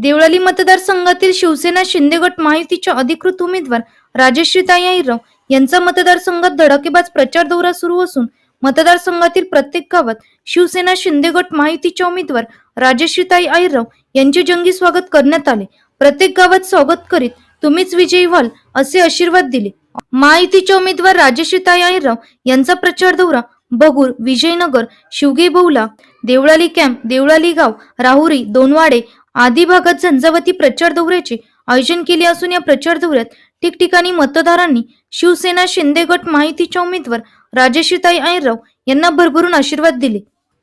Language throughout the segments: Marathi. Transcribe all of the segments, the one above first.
देवळाली मतदारसंघातील शिवसेना शिंदे गट महायुतीच्या अधिकृत उमेदवार राजश्रीताई अहिरराव यांचा मतदारसंघात धडाकेबाज प्रचार दौरा सुरू असून मतदारसंघातील प्रत्येक गावात शिवसेना शिंदे गट महायुतीच्या उमेदवार राजश्रीताई आईराव यांचे जंगी स्वागत करण्यात आले. प्रत्येक गावात स्वागत करीत तुम्हीच विजयी व्हाल असे आशीर्वाद दिले. महायुतीचे उमेदवार राजश्रीताई आईराव यांचा प्रचार दौरा बगूर विजयनगर शिवगे बहुला देवळाली कॅम्प देवळाली गाव राहुरी दोनवाडे आदी भागात झंझावती प्रचार दौऱ्याचे आयोजन केले असून या प्रचार दौऱ्यात ठिकठिकाणी मतदारांनी शिवसेना शिंदे गट माहितीच्या उमेदवार राजश्रीताई आईराव यांना भरभरून आशीर्वाद दिले.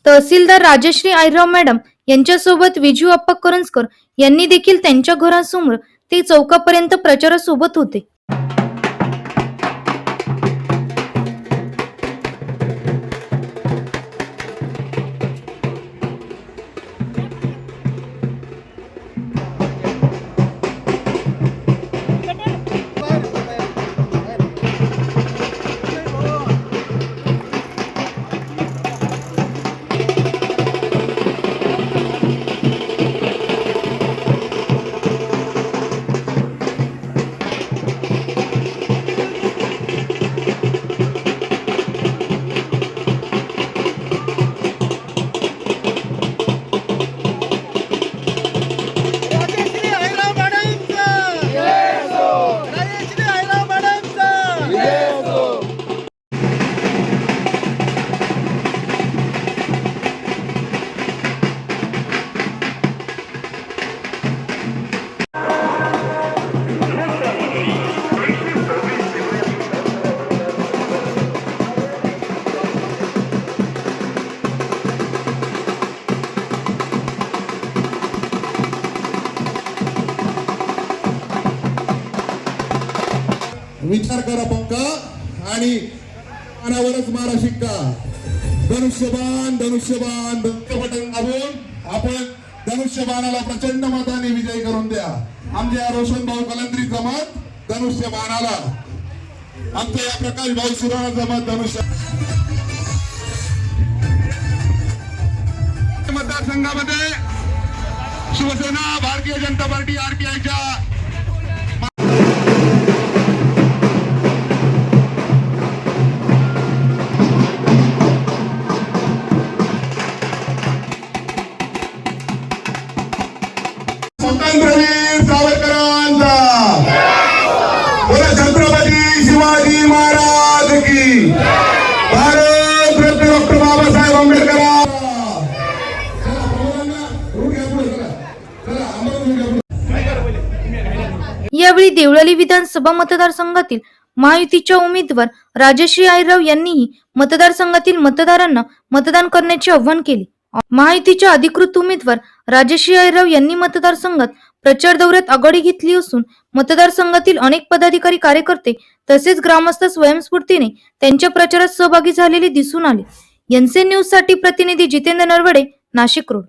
तहसीलदार राजश्री आईराव मॅडम यांच्यासोबत विजू अप्पा करंजकर यांनी देखील त्यांच्या घरासमोर ते चौकापर्यंत प्रचारासोबत होते. विचार करा पक्का आणि अनावरच मारा शिक्का. धनुष्यबाण धनुष्यबाण धनुष्य बटन दाबून आपण धनुष्यबाणाला प्रचंड मताने विजय करून द्या. आमच्या रोशन भाऊ कलंदरी जमात धनुष्यबाणाला. आमच्या या प्रकाश भाऊ सुराणा जमात धनुष्य मतदारसंघामध्ये शिवसेना भारतीय जनता पार्टी आरपीआयच्या यावेळी देवळाली विधानसभा मतदारसंघातील महायुतीच्या उमेदवार राजश्री आयराव यांनीही मतदारसंघातील मतदारांना मतदान करण्याचे आवाहन केले. महायुतीच्या अधिकृत उमेदवार राजश्री आयराव यांनी मतदारसंघात प्रचार दौऱ्यात आघाडी घेतली असून मतदारसंघातील अनेक पदाधिकारी कार्यकर्ते तसेच ग्रामस्थ स्वयंस्फूर्तीने त्यांच्या प्रचारात सहभागी झालेले दिसून आले. एनसी न्यूजसाठी प्रतिनिधी जितेंद्र नरवडे नाशिक रोड.